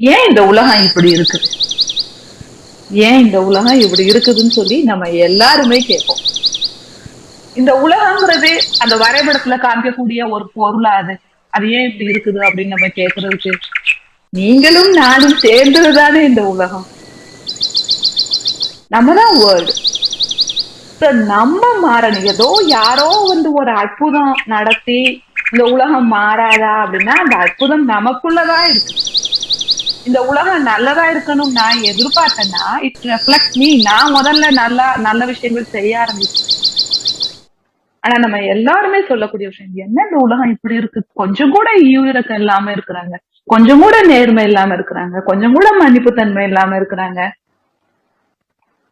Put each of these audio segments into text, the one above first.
ஏன் இந்த உலகம் இப்படி இருக்குது? ஏன் இந்த உலகம் இப்படி இருக்குதுன்னு சொல்லி நம்ம எல்லாருமே கேட்போம். இந்த உலகங்கிறது அந்த வரைபடத்துல காமிக்கக்கூடிய ஒரு பொருளா அது. அது ஏன் இப்படி இருக்குது அப்படின்னு நம்ம கேக்குறதுக்கு நீங்களும் நானும் சேர்ந்ததுதானே இந்த உலகம். நம்ம தான் வேர்ல்டு நம்ம மாறணும். ஏதோ யாரோ வந்து ஒரு அற்புதம் நடத்தி இந்த உலகம் மாறாதா அப்படின்னா அந்த அற்புதம் நமக்குள்ளதான் இருக்கு. இந்த உலகம் நல்லதா இருக்கணும் நான் எதிர்பார்த்தேன்னா இட் ரெஃப்ளெக்ட் மீ நான் முதல்ல நல்லா நல்ல விஷயங்கள் செய்ய ஆரம்பிச்சேன். ஆனா நம்ம எல்லாருமே சொல்லக்கூடிய விஷயம் என்ன இந்த உலகம் இப்படி இருக்கு? கொஞ்சம் கூட ஈவிரக்கம் இல்லாம இருக்கிறாங்க. கொஞ்சம் கூட நேர்மை இல்லாம இருக்கிறாங்க. கொஞ்சம் கூட மன்னிப்பு தன்மை இல்லாம இருக்கிறாங்க.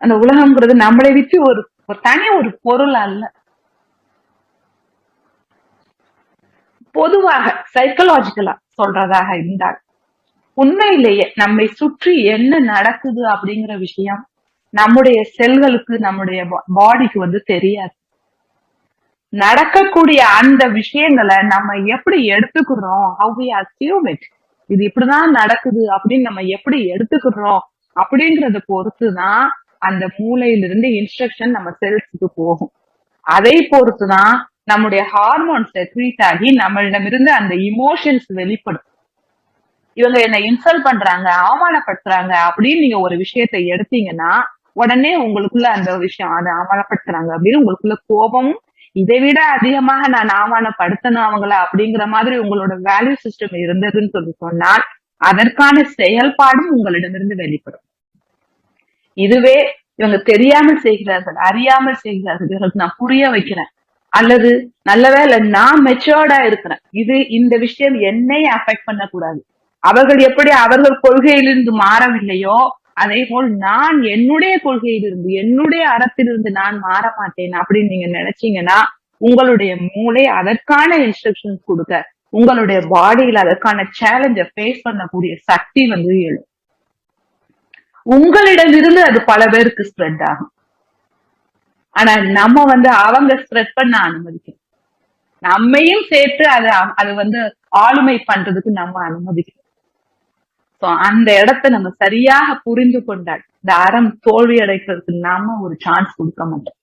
அந்த உலகம்ங்கிறது நம்மளை வச்சு ஒரு ஒரு தனி ஒரு பொருள் அல்ல. பொதுவாக சைக்கலாஜிக்கலா சொல்றதாக இருந்தால் உண்மையிலேயே நம்மை சுற்றி என்ன நடக்குது அப்படிங்கிற விஷயம் நம்முடைய செல்களுக்கு நம்முடைய பாடிக்கு வந்து தெரியாது. நடக்கக்கூடிய அந்த விஷயங்களை நம்ம எப்படி எடுத்துக்கிறோம்? How we இது இப்படிதான் நடக்குது அப்படின்னு நம்ம எப்படி எடுத்துக்கிறோம்? அப்படிங்கறத பொறுத்துதான் அந்த மூளையிலிருந்து இன்ஸ்ட்ரக்ஷன் நம்ம செல்ஸுக்கு போகும். அதை பொறுத்துதான் நம்முடைய ஹார்மோன் செக்ரீட் ஆகி நம்மளிடமிருந்து அந்த இமோஷன்ஸ் வெளிப்படும். இவங்க என்ன இன்சல்ட் பண்றாங்க அவமானப்படுத்துறாங்க அப்படின்னு நீங்க ஒரு விஷயத்தை எடுத்தீங்கன்னா உடனே உங்களுக்குள்ள அந்த விஷயம் அதை அவமானப்படுத்துறாங்க அப்படின்னு உங்களுக்குள்ள கோபமும் இதை விட அதிகமாக நான் ஆவணப்படுத்தணும் அவங்கள அப்படிங்கிற மாதிரி உங்களோட வேல்யூ சிஸ்டம் இருந்ததுன்னு சொல்லி சொன்னால் அதற்கான செயல்பாடும் உங்களிடமிருந்து வெளிப்படும். இதுவே இவங்க தெரியாமல் செய்கிறார்கள் அறியாமல் செய்கிறார்கள் இவர்களுக்கு நான் புரிய வைக்கிறேன். அல்லது நல்ல வேலை நான் மெச்சோர்டா இருக்கிறேன். இது இந்த விஷயம் என்னை அஃபெக்ட் பண்ணக்கூடாது. அவர்கள் எப்படி அவர்கள் கொள்கையிலிருந்து மாறவில்லையோ அதே போல் நான் என்னுடைய கொள்கையிலிருந்து என்னுடைய அறத்திலிருந்து நான் மாற மாட்டேன் அப்படின்னு நீங்க நினைச்சீங்கன்னா உங்களுடைய மூளை அதற்கான இன்ஸ்ட்ரக்ஷன்ஸ் கொடுக்க உங்களுடைய பாடியில அதற்கான சேலஞ்ச ஃபேஸ் பண்ணக்கூடிய சக்தி வந்து எழும். உங்களிடமிருந்து அது பல பேருக்கு ஸ்ப்ரெட் ஆகும். ஆனா நம்ம வந்து அவங்க ஸ்ப்ரெட் பண்ண அனுமதிக்கணும் நம்மையும் சேர்த்து அது அது வந்து ஆளுமை பண்றதுக்கு நம்ம அனுமதிக்கணும் அந்த இடத்த நம்ம சரியாக புரிந்து கொண்டால் இந்த அறம் தோல்வி அடைக்கிறதுக்கு நாம ஒரு சான்ஸ் கொடுக்க மாட்டோம்.